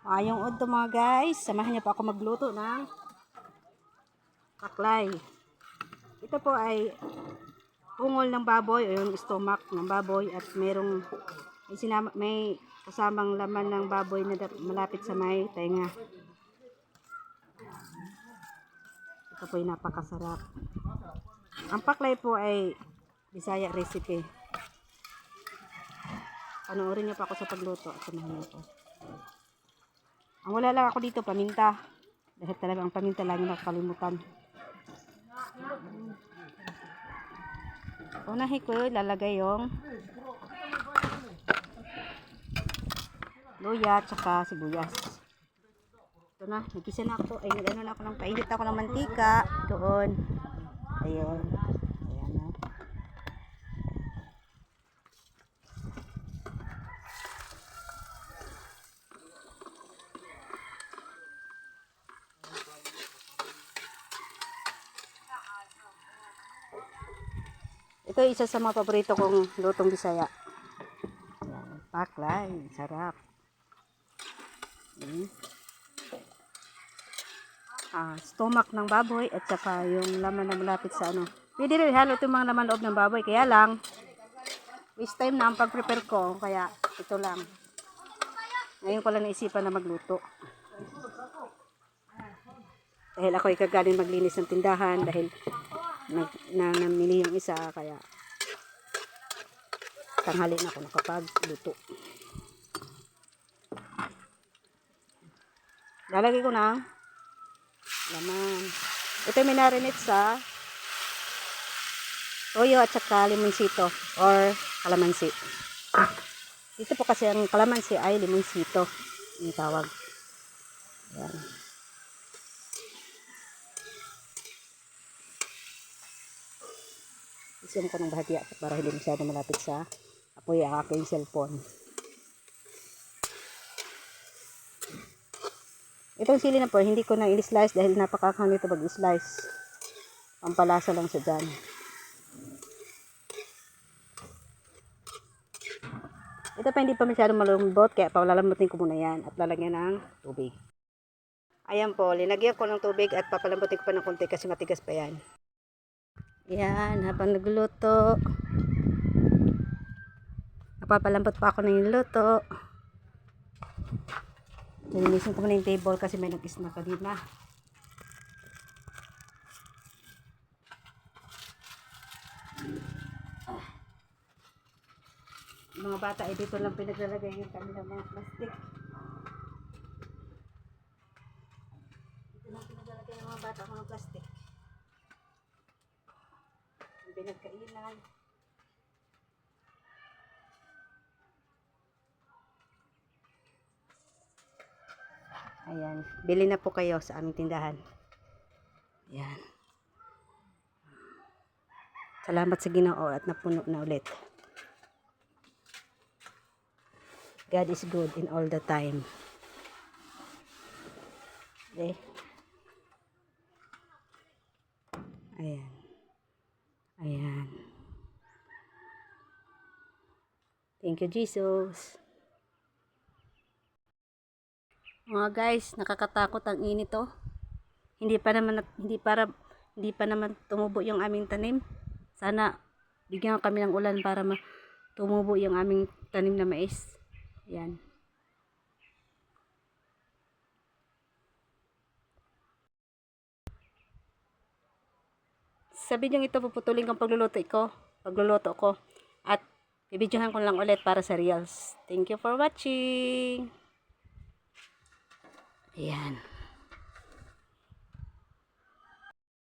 Ayong udto mga guys, samahan niyo po ako magluto ng kaklay. Ito po ay ungol ng baboy o yung stomach ng baboy at merong may, sinama, may kasamang laman ng baboy na malapit sa may tenga. Ito po ay napakasarap. Ang paklay po ay Bisaya recipe. Panoorin niyo pa ako sa pagluto at samahan niyo po. Ang wala lang ako dito, paminta. Dahil talaga ang paminta lagi nakakalimutan. Unahin ko lalagay yung luya at saka sibuyas. Ito na, nagkisa na ako. Ay, ano na ako ng painit ako ng mantika. Doon. Ayun. Ayan na. Ito isa sa mga paborito kong lutong bisaya. Yan, paklay, sarap. Mm. Ah, stomach ng baboy at saka yung laman na malapit sa ano. Pwede rin halo itong mga laman loob ng baboy. Kaya lang, waste time na ang pag-prepare ko. Kaya ito lang. Ngayon ko lang naisipan na magluto. Dahil ako ikagaling maglinis ng tindahan dahil nag, na namili yung isa kaya tanghali na ako nakapagluto. Lalagay ko ng laman. Ito yung minarinate sa toyo at saka limonsito or kalamansi. Dito po kasi ang kalamansi ay limonsito yung tawag. Yan. Isim ko ng bahagya para hindi masyado malapit sa apoy ang aking cellphone. Itong sili na po, hindi ko na i-slice dahil napakakang nito pag-slice. Pampalasa lang sa dyan. Ito pa hindi pa masyadong malambot, kaya palalambutin ko muna yan at lalagyan ng tubig. Ayan po, linagyan ko ng tubig at papalambutin ko pa ng konti kasi matigas pa yan. Yan, habang nagluluto. Napapalambot pa ako ng niluto. Nilinisin ko muna yung table kasi may nag-snack kanina. Yung mga bata ay dito lang pinaglalagay yung kanilang mga plastic. Dito lang pinaglalagay ng mga bata ang mga plastic. Yung pinagkainan. Ayan. Bili na po kayo sa aming tindahan. Ayan. Salamat sa ginoo at napuno na ulit. God is good in all the time. Okay. Ayan. Thank you, Jesus. Mga guys, nakakatakot ang init oh. Hindi pa naman hindi para hindi pa naman tumubo yung aming tanim. Sana bigyan kami ng ulan para ma tumubo yung aming tanim na mais. Yan. Sa bidyong ito puputulin kong pagluluto ko, pagluluto ko at bibidyohan ko lang ulit para sa reels. Thank you for watching. Ayan.